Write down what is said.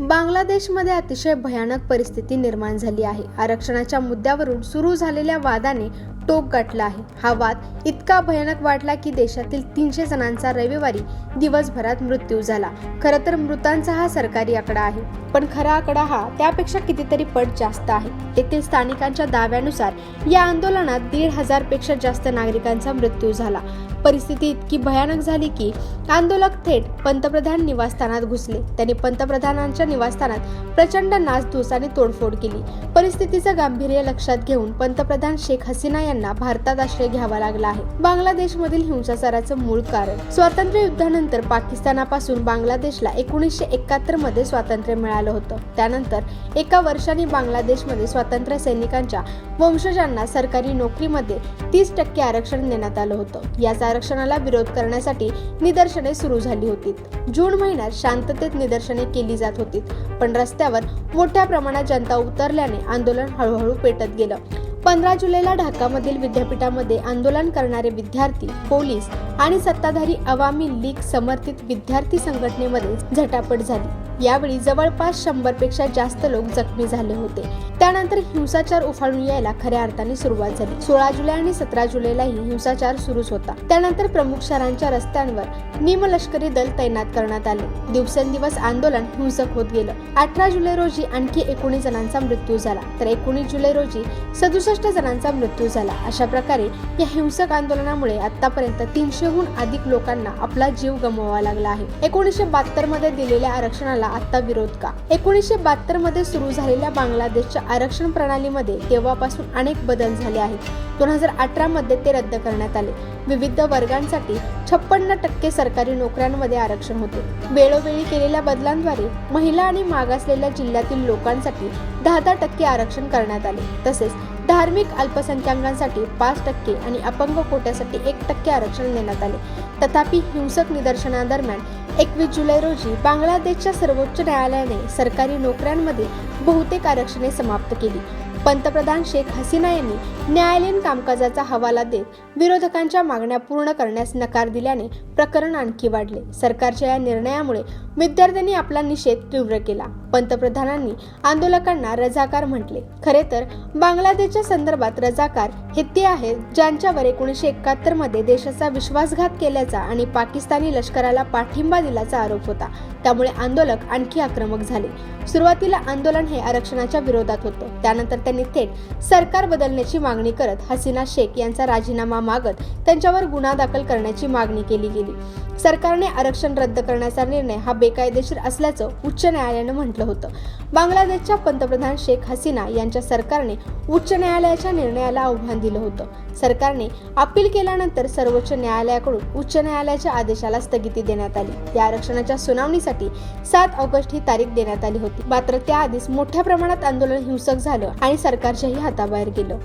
बांगलादेशमध्ये अतिशय भयानक परिस्थिती निर्माण झाली आहे. आरक्षणाच्या मुद्द्यावरून सुरू झालेल्या वादाने टोक गाठला आहे. हा वाद इतका भयानक वाढला की देशातील तीनशे जणांचा रविवारी दिवसभरात मृत्यू झाला. खरं तर मृतांचा हा सरकारी आकडा आहे पण खरा आकडा हा त्यापेक्षा कितीतरी पट जास्त आहे. तेथील स्थानिकांच्या दाव्यानुसार या आंदोलनात दीड हजारपेक्षा जास्त नागरिकांचा मृत्यू झाला. परिस्थिती इतकी भयानक झाली की आंदोलक थेट पंतप्रधान निवासस्थानात घुसले. त्यांनी पंतप्रधानांच्या निवासस्थानात प्रचंड नासधूस आणि तोडफोड केली. परिस्थितीचं गांभीर्य लक्षात घेऊन पंतप्रधान शेख हसीना यांना भारतात आश्रय घ्यावा लागला आहे. बांगलादेशमधील हिंसाचाराचं मूळ कारण. स्वातंत्र्य युद्धानंतर पाकिस्तानापासून बांगलादेशला एकोणीसशे एकाहत्तरमध्ये स्वातंत्र्य मिळालं होतं. त्यानंतर एका वर्षाने बांगलादेशमध्ये स्वातंत्र्य सैनिकांच्या वंशजांना सरकारी नोकरीमध्ये तीस टक्के आरक्षण देण्यात आलं होतं. याच आरक्षणाला विरोध करण्यासाठी निदर्शने सुरू झाली होती जून महिन्यात शांततेत निदर्शने केली जात होती. पण रस्त्यावर मोठ्या प्रमाणात जनता उतरल्याने आंदोलन हळूहळू पेटत गेलं. पंधरा जुलैला ढाकामधील विद्यापीठामध्ये आंदोलन करणारे विद्यार्थी पोलीस आणि सत्ताधारी अवामी लीग समर्थित विद्यार्थी संघटनेमध्ये झटापट झाली. यावेळी जवळपास शंभरपेक्षा जास्त लोक जखमी झाले होते. त्यानंतर हिंसाचार उफाळून यायला खऱ्या अर्थाने सुरुवात झाली. सोळा जुलै आणि सतरा जुलैलाही हिंसाचार सुरूच होता. त्यानंतर प्रमुख शहरांच्या रस्त्यांवर निमलष्करी दल तैनात करण्यात आले. दिवसेंदिवस आंदोलन हिंसक होत गेलं. अठरा जुलै रोजी आणखी एकोणीस जणांचा मृत्यू झाला. तर एकोणीस जुलै रोजी सदुसष्ट जणांचा मृत्यू झाला. अशा प्रकारे या हिंसक आंदोलनामुळे आतापर्यंत तीनशेहून अधिक लोकांना आपला जीव गमवावा लागला आहे. एकोणीसशे बहात्तरमध्ये दिलेल्या आरक्षणाला आता विरोध का? एकोणीसशे बहात्तरमध्ये सुरू झालेल्या बांगलादेशच्या आरक्षण प्रणालीमध्ये तेव्हापासून अनेक बदल झाले आहेत. दोन हजार अठरा मध्ये ते रद्द करण्यात आले. विविध वर्गांसाठी छप्पन्न टक्के सरकारी नोकऱ्यांमध्ये आरक्षण होते. वेळोवेळी केलेल्या बदलांद्वारे महिला आणि मागासलेल्या जिल्ह्यातील लोकांसाठी दहा दहा टक्के आरक्षण करण्यात आले. तसेच धार्मिक अल्पसंख्याकांसाठी पाच टक्के आणि अपंग कोट्यासाठी एक टक्के आरक्षण देण्यात आले. तथापि हिंसक निदर्शनादरम्यान एकवीस जुलै रोजी बांगलादेशच्या सर्वोच्च न्यायालयाने सरकारी नोकऱ्यांमध्ये बहुतेक आरक्षणे समाप्त केली. पंतप्रधान शेख हसीना यांनी न्यायालयीन कामकाजाचा हवाला देत विरोधकांच्या मागण्या पूर्ण करण्यास नकार दिल्याने प्रकरण आणखी वाढले. सरकारच्या या निर्णयामुळे विद्यार्थ्यांनी आपला निषेध तीव्र केला. पंतप्रधानांनी आंदोलकांना रजाकार म्हटले. खरे तर बांगलादेशच्या संदर्भात रजाकार हे ते आहेत ज्यांच्यावर एकोणीसशे एकाहत्तरमध्ये देशाचा विश्वासघात केल्याचा आणि पाकिस्तानी लष्कराला पाठिंबा दिल्याचा आरोप होता. त्यामुळे आंदोलक आणखी आक्रमक झाले. सुरुवातीला आंदोलन हे आरक्षणाच्या विरोधात होतं. त्यानंतर त्यांनी थेट सरकार बदलण्याची मागणी करत हसीना शेख यांचा राजीनामा मागत त्यांच्यावर गुन्हा दाखल करण्याची मागणी केली गेली. सरकारने आरक्षण रद्द करण्याचा निर्णय हा बेकायदेशीर असल्याचं उच्च न्यायालयानं म्हटलं होतं. बांगलादेशच्या पंतप्रधान शेख हसीना यांच्या सरकारने उच्च न्यायालयाच्या निर्णयाला आव्हान दिलं होतं. सरकारने अपील केल्यानंतर सर्वोच्च न्यायालयाकडून उच्च न्यायालयाच्या आदेशाला स्थगिती देण्यात आली. या आरक्षणाच्या सुनावणीसाठी सात ऑगस्ट ही तारीख देण्यात आली होती. मात्र त्याआधीच मोठ्या प्रमाणात आंदोलन हिंसक झालं आणि सरकारच्याही हाताबाहेर गेलं.